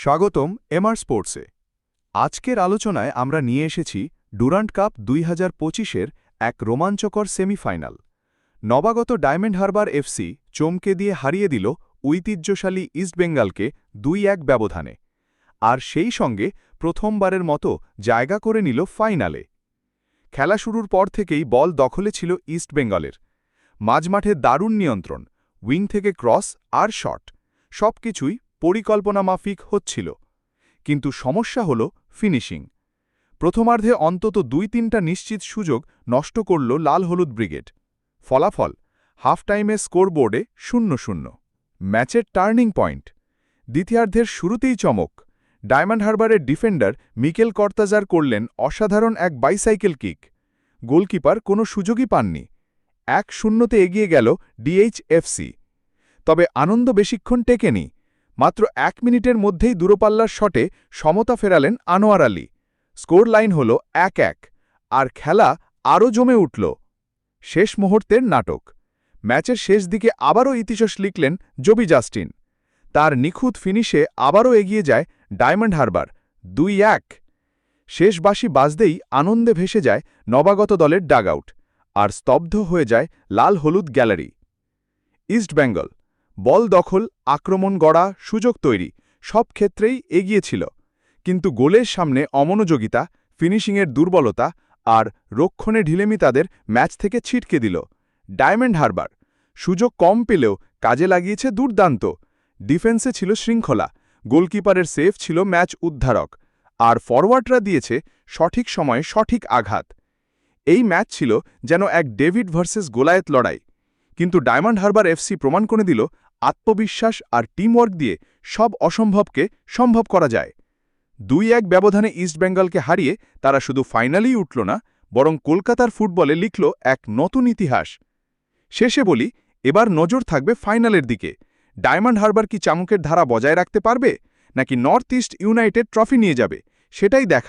স্বাগতম এমআর স্পোর্টসে। আজকের আলোচনায় আমরা নিয়ে এসেছি ডুরান্ট কাপ দুই হাজার পঁচিশের এক রোমাঞ্চকর সেমিফাইনাল। নবাগত ডায়মন্ড হারবার এফসি চমকে দিয়ে হারিয়ে দিল ঐতিহ্যশালী ইস্টবেঙ্গলকে দুই এক ব্যবধানে। আর সেই সঙ্গে প্রথমবারের মতো জায়গা করে নিল ফাইনালে। খেলা শুরুর পর থেকেই বল দখলে ছিল ইস্টবেঙ্গলের মাঝমাঠে দারুণ নিয়ন্ত্রণ, উইং থেকে ক্রস আর শট, সবকিছুই পরিকল্পনা মাফিক হচ্ছিল। কিন্তু সমস্যা হল ফিনিশিং। প্রথমার্ধে অন্তত দুই তিনটা নিশ্চিত সুযোগ নষ্ট করল লাল হলুদ ব্রিগেড। ফলাফল হাফ টাইমে স্কোরবোর্ডে শূন্য শূন্য। ম্যাচের টার্নিং পয়েন্ট, দ্বিতীয়ার্ধের শুরুতেই চমক। ডায়মন্ড হারবারের ডিফেন্ডার মিকেল কর্তাজার করলেন অসাধারণ এক বাইসাইকেল কিক। গোলকিপার কোনো সুযোগই পাননি। এক শূন্যতে এগিয়ে গেল ডিএইচএফসি। তবে আনন্দ বেশিক্ষণ টেকেনি। মাত্র এক মিনিটের মধ্যেই দূরপাল্লার শটে সমতা ফেরালেন আনোয়ার আলী। স্কোর লাইন হল এক এক, আর খেলা আরও জমে উঠল। শেষ মুহূর্তের নাটক। ম্যাচের শেষ দিকে আবারও ইতিহাস লিখলেন জবি জাস্টিন। তার নিখুঁত ফিনিশে আবারও এগিয়ে যায় ডায়মন্ড হারবার, দুই এক। শেষ বাসি বাজতেই আনন্দে ভেসে যায় নবাগত দলের ডাগআউট, আর স্তব্ধ হয়ে যায় লাল হলুদ গ্যালারি। ইস্টবেঙ্গল বল দখল, আক্রমণ গড়া, সুযোগ তৈরি, সব ক্ষেত্রেই এগিয়েছিল কিন্তু গোলের সামনে অমনোযোগিতা, ফিনিশিংয়ের দুর্বলতা আর রক্ষণে ঢিলেমি তাদের ম্যাচ থেকে ছিটকে দিল। ডায়মন্ড হারবার, সুযোগ কম পেলেও কাজে লাগিয়েছে দুর্দান্ত। ডিফেন্সে ছিল শৃঙ্খলা, গোলকিপারের সেফ ছিল ম্যাচ উদ্ধারক, আর ফরওয়ার্ডরা দিয়েছে সঠিক সময়ে সঠিক আঘাত। এই ম্যাচ ছিল যেন এক ডেভিড ভার্সেস গোলায়েত লড়াই। কিন্তু ডায়মন্ড হারবার এফসি প্রমাণ করে দিল আত্মবিশ্বাস আর টিমওয়ার্ক দিয়ে সব অসম্ভবকে সম্ভব করা যায়। দুই এক ব্যবধানে ইস্টবেঙ্গলকে হারিয়ে তারা শুধু ফাইনালেই উঠল না, বরং কলকাতার ফুটবলে লিখল এক নতুন ইতিহাস। শেষে বলি, এবার নজর থাকবে ফাইনালের দিকে। ডায়মন্ড হারবার কি চামুকের ধারা বজায় রাখতে পারবে, নাকি নর্থ ইস্ট ইউনাইটেড ট্রফি নিয়ে যাবে, সেটাই দেখা।